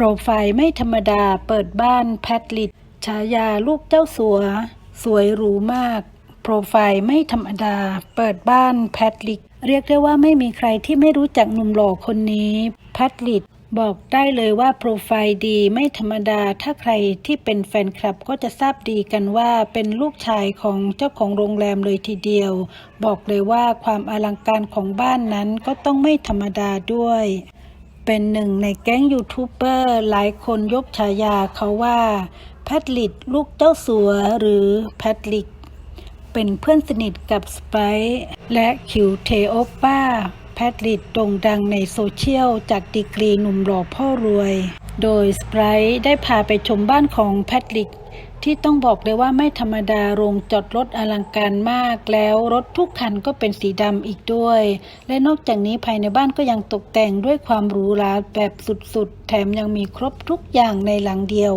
โปรไฟล์ไม่ธรรมดาเปิดบ้านแพทลิตฉายาลูกเจ้าสัว สวยหรูมาก โปรไฟล์ไม่ธรรมดา เปิดบ้านแพทลิกเรียกได้ว่าไม่มีใครที่ไม่รู้จักหนุ่มหล่อคนนี้แพทลิตบอกได้เลยว่าโปรไฟล์ดีไม่ธรรมดา ถ้าใครที่เป็นแฟนคลับก็จะทราบดีกันว่าเป็นลูกชายของเจ้าของโรงแรมเลยทีเดียว บอกเลยว่าความอลังการของบ้านนั้นก็ต้องไม่ธรรมดาด้วย เป็นหนึ่งในแก๊งยูทูบเบอร์หลายคนยกฉายาเขาว่าแพทลิดลูกเจ้าสัวหรือแพทลิก เป็นเพื่อนสนิทกับสไปร์และคิวเทโอป้าแพทริดโด่งดังในโซเชียลจากดีกรีหนุ่มหล่อพ่อรวย โดยสไปร์ได้พาไปชมบ้านของแพทริก ที่ต้องบอกเลยว่าไม่ธรรมดาโรงจอดรถอลังการมาก แล้วรถทุกคันก็เป็นสีดำอีกด้วย และนอกจากนี้ภายในบ้านก็ยังตกแต่งด้วยความหรูหราแบบสุดๆ แถมยังมีครบทุกอย่างในหลังเดียว